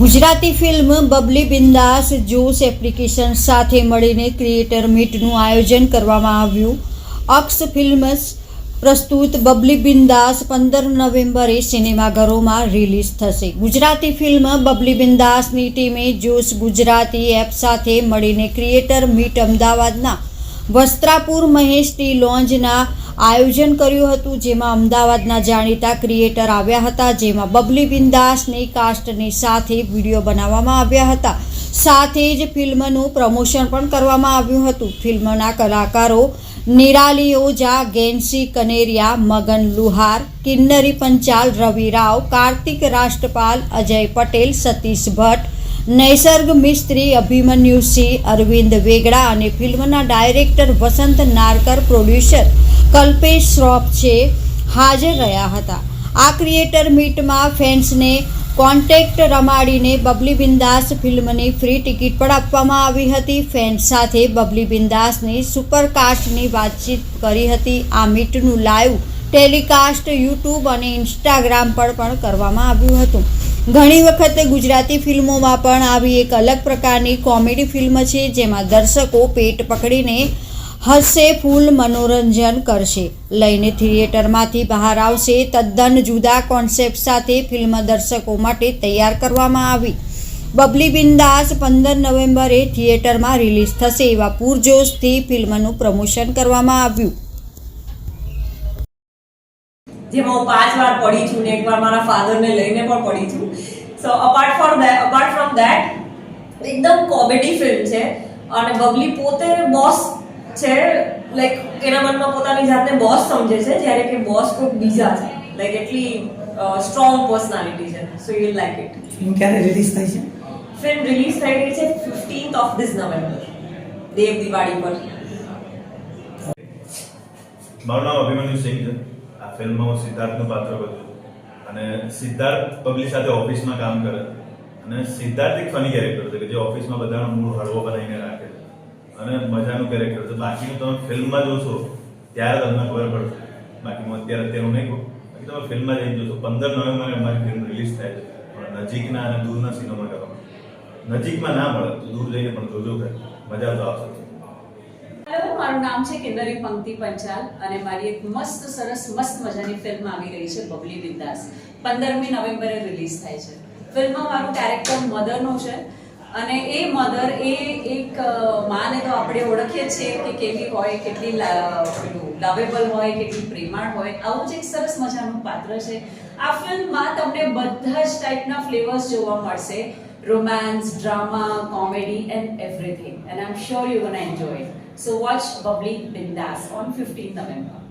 Gujarati film Babli Bindaas Josh application સાથે મળીને creator મીટનું આયોજન કરવામાં આવ્યું. અક્ષ ફિલ્મ્સ પ્રસ્તુત બબલી બિંદાસ પંદર નવેમ્બરે સિનેમાઘરોમાં રિલીઝ થશે. ગુજરાતી ફિલ્મ બબલી બિંદાસની ટીમે જોસ ગુજરાતી એપ સાથે મળીને ક્રિએટર મીટ અમદાવાદના વસ્ત્રાપુર મહેશ ટી લોન્જના આયોજન કર્યું હતું, જેમાં અમદાવાદના જાણીતા ક્રિએટર આવ્યા હતા, જેમાં બબલી બિંદાસની કાસ્ટની સાથે વીડિયો બનાવવામાં આવ્યા હતા. સાથે જ ફિલ્મનું પ્રમોશન પણ કરવામાં આવ્યું હતું. ફિલ્મના કલાકારો નિરાલી ઓઝા ગેન્સી કનેરિયા, મગન લુહાર, કિન્નરી પંચાલ, રવિ રાવ, કાર્તિક રાષ્ટ્રપાલ, અજય પટેલ, સતીશ ભટ્ટ નૈસર્ગ મિસ્ત્રી અભિમન્યુસિંહ અરવિંદ વેગડા અને ફિલ્મના ડાયરેક્ટર વસંત નારકર પ્રોડ્યુસર કલ્પેશ શ્રોફ છે, હાજર રહ્યા હતા. આ ક્રિએટર મીટમાં ફેન્સને કોન્ટેક્ટ રમાડીને બબલી બિંદાસ ફિલ્મની ફ્રી ટિકિટ પણ આપવામાં આવી હતી. ફેન્સ સાથે બબલી બિંદાસની સુપરકાસ્ટની વાતચીત કરી હતી. આ મીટનું લાઈવ ટેલિકાસ્ટ યુટ્યુબ અને ઇન્સ્ટાગ્રામ પર પણ કરવામાં આવ્યું હતું. ઘણી વખત ગુજરાતી ફિલ્મોમાં પણ આવી એક અલગ પ્રકારની કોમેડી ફિલ્મ છે, જેમાં દર્શકો પેટ પકડીને હસશે ફૂલ મનોરંજન કરશે. લઈને થિયેટરમાંથી બહાર આવશે તદ્દન જુદા કોન્સેપ્ટ સાથે ફિલ્મ દર્શકો માટે તૈયાર કરવામાં આવી. બબલી બિંદાસ પંદર નવેમ્બરે થિયેટરમાં રિલીઝ થશે એવા પૂરજોશથી ફિલ્મનું પ્રમોશન કરવામાં આવ્યું. જેમાં હું પાંચ વાર પડી છું ને એકવાર મારા ફાધરને લઈને પણ પડી છું. So apart for that apart from that એકદમ કોમેડી ફિલ્મ છે. અને બબલી પોતે બોસ છે. લાઈક એના મનમાં પોતાની જાતને બોસ સમજે છે જ્યારે કે બોસ કોઈક બીજા છે. લાઈક એટલી સ્ટ્રોંગ પર્સનાલિટી છે. So you like it film ક્યારે રિલીઝ થઈ છે? ફિલ્મ રિલીઝ થઈ ગઈ છે fifteenth of this November Dev Diwali પર. મારું નામ અભિમન્યુ સિંહ છે. આ ફિલ્મમાં હું સિદ્ધાર્થનું પાત્ર ભજવું. અને સિદ્ધાર્થ પબ્લિક સાથે ઓફિસમાં કામ કરે. અને સિદ્ધાર્થ એક ફની કેરેક્ટર છે કે જે ઓફિસમાં બધાનો મૂળ હળવો બનાવીને રાખે છે. અને મજાનું કેરેક્ટર છે. બાકીનું તમે ફિલ્મમાં જોશો, ત્યારે તમને ખબર પડશે. બાકી હું અત્યારે અત્યારે હું નહીં કહું. બાકી તમે ફિલ્મમાં જઈને જોશો. પંદર નવેમ્બરે અમારી ફિલ્મ રિલીઝ થાય છે. પણ નજીકના અને દૂરના સિનેમા કરવામાં નજીકમાં ના મળે, તો દૂર જઈને પણ જોજો કરે મજા તો આવશે. મારું નામ છે કિન્નરી પંક્તિ પંચાલ અને મારી એક મસ્ત, સરસ, મસ્ત મજાની ફિલ્મ આવી રહી છે બબલી બિંદાસ. પંદરમી નવેમ્બરે રિલીઝ થાય છે. ફિલ્મમાં મારું કેરેક્ટર મધરનું છે અને એ મધર એ એક માને તો આપણે ઓળખીએ છીએ કે કેવી હોય, કેટલી લવેબલ હોય, કેટલી પ્રેમાળ હોય. આવું જ એક સરસ મજાનું પાત્ર છે. આ ફિલ્મમાં તમને બધા જ ટાઈપના ફ્લેવર્સ જોવા મળશે. Romance drama comedy and everything and I am sure you gonna enjoy So watch Bubbly Bindas on 15th November.